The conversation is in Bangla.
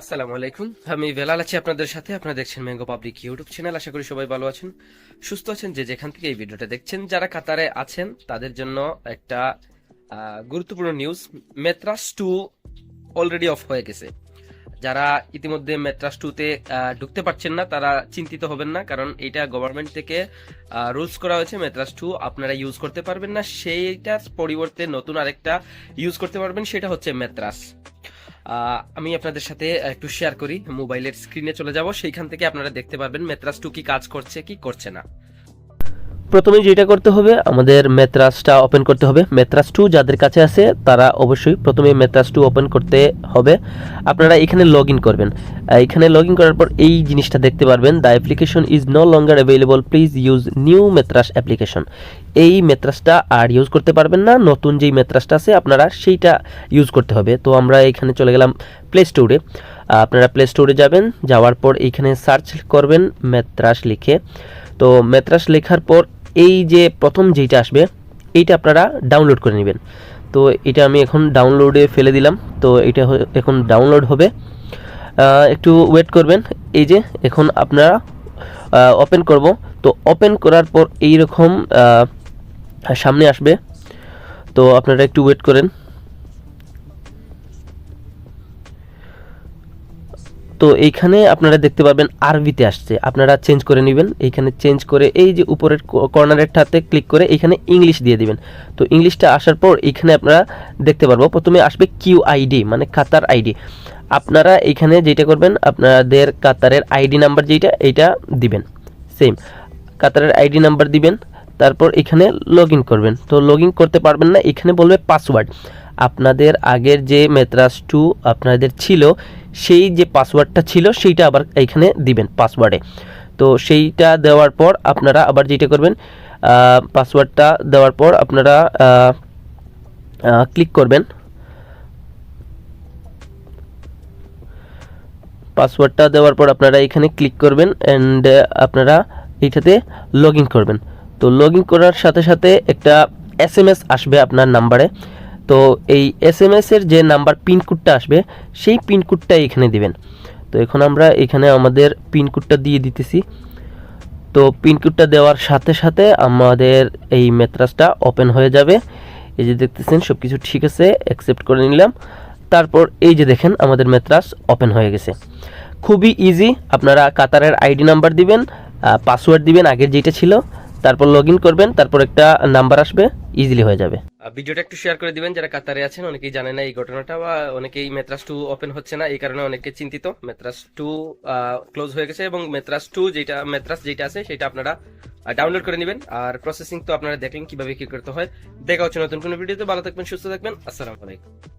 আসসালামু আলাইকুম। আমি বেলাল আছি আপনাদের সাথে। আপনারা দেখছেন ম্যাঙ্গো পাবলিক ইউটিউব চ্যানেল আশা করি সবাই ভালো আছেন, সুস্থ আছেন। যে যেখান থেকে এই ভিডিওটা দেখছেন, যারা কাতারে আছেন, তাদের জন্য একটা গুরুত্বপূর্ণ নিউজ মেত্রাস টু অলরেডি অফ হয়ে গেছে। যারা ইতিমধ্যে মেট্রাস টুতে ঢুকতে পারছেন না, তারা চিন্তিত হবেন না, কারণ এটা গভর্নমেন্ট থেকে রুলস করা হয়েছে মেট্রাস টু আপনারা ইউজ করতে পারবেন না, সেইটার পরিবর্তে নতুন আরেকটা ইউজ করতে পারবেন, সেটা হচ্ছে মেট্রাস আমি আপনাদের সাথে একটু শেয়ার করি মোবাইলের স্ক্রিনে চলে যাব, সেইখান থেকে আপনারা দেখতে পারবেন মেত্রাস টু কি কাজ করছে, কি করছে না। প্রথমে যেটা করতে হবে, আমাদের মেথরাসটা ওপেন করতে হবে। মেথরাস টু যাদের কাছে আছে, তারা অবশ্যই প্রথমে মেথরাস টু ওপেন করতে হবে। আপনারা এখানে লগ করবেন। এখানে লগ করার পর এই জিনিসটা দেখতে পারবেন। The application is no longer available please use new মেথরাস application এই মেথরাসটা আর ইউজ করতে পারবেন না। নতুন যেই মেথরাসটা আছে, আপনারা সেইটা ইউজ করতে হবে। তো আমরা এখানে চলে গেলাম প্লে স্টোরে আপনারা প্লে স্টোরে যাবেন। যাওয়ার পর এইখানে সার্চ করবেন মেথরাস লিখে। তো মেথরাস লেখার পর এই যে প্রথম যেইটা আসবে, এইটা আপনারা ডাউনলোড করে নেবেন। তো এটা আমি এখন ডাউনলোডে ফেলে দিলাম। তো এটা এখন ডাউনলোড হবে। একটু ওয়েট করবেন। এই যে এখন আপনারা ওপেন করব। তো ওপেন করার পর এই রকম সামনে আসবে। তো আপনারা একটু ওয়েট করেন। তো এইখানে আপনারা দেখতে পারবেন আরবিতে আসছে। আপনারা চেঞ্জ করে নেবেন। এইখানে চেঞ্জ করে এই যে উপরের কর্নারেরটাতে ক্লিক করে এইখানে ইংলিশ দিয়ে দিবেন। তো ইংলিশটা আসার পর এখানে আপনারা দেখতে পারব। প্রথমে আসবে কিউ আইডি মানে কাতার আইডি আপনারা এইখানে যেটা করবেন, আপনাদের কাতারের আইডি নাম্বার যেটা এইটা দিবেন। সেম কাতারের আইডি নাম্বার দিবেন। তারপর এখানে লগ করবেন। তো লগ করতে পারবেন না, এখানে বলবে পাসওয়ার্ড আপনাদের আগের যে মেত্রাস টু আপনাদের ছিল, সেই যে পাসওয়ার্ডটা ছিল, সেইটা আবার এখানে দিবেন পাসওয়ার্ডে তো সেইটা দেওয়ার পর আপনারা আবার যেটা করবেন পাসওয়ার্ডটা দেওয়ার পর আপনারা ক্লিক করবেন। পাসওয়ার্ডটা দেওয়ার পর আপনারা এখানে ক্লিক করবেন অ্যান্ড আপনারা এইটাতে লগ করবেন। তো লগ ইন করার সাথে সাথে একটা এস এম এস আসবে আপনার নাম্বারে তো এই এস এম এসের যে নাম্বার পিনকোডটা আসবে, সেই পিনকোডটা এখানে দিবেন। তো এখন আমরা এখানে আমাদের পিনকোডটা দিয়ে দিতেছি। তো পিনকোডটা দেওয়ার সাথে সাথে আমাদের এই মেত্রাসটা ওপেন হয়ে যাবে। এই যে দেখতেছেন সব কিছু ঠিক আছে অ্যাকসেপ্ট করে নিলাম। তারপর এই যে দেখেন, আমাদের মেত্রাস ওপেন হয়ে গেছে। খুবই ইজি আপনারা কাতারের আইডি নাম্বার দিবেন পাসওয়ার্ড দিবেন, আগের যেটা ছিল। তারপর লগ ইন করবেন, তারপর একটা নাম্বার আসবে ইজিলি হয়ে যাবে। ভিডিওটা একটু শেয়ার করে দিবেন, যারা কাতারে আছেন, অনেকেই জানে না এই ঘটনাটা বা অনেকেই মেত্রাস টু ওপেন হচ্ছে না, এই কারণে অনেকে চিন্তিত। মেত্রাস টু ক্লোজ হয়ে গেছে এবং মেত্রাস টু যেটা মেত্রাস যেটা আছে, সেটা আপনারা ডাউনলোড করে নেবেন। আর প্রসেসিং তো আপনারা দেখলেন কীভাবে কি করতে হয়। দেখা হচ্ছে নতুন কোনো ভিডিওতে, ভালো থাকবেন, সুস্থ থাকবেন, আসসালামু আলাইকুম।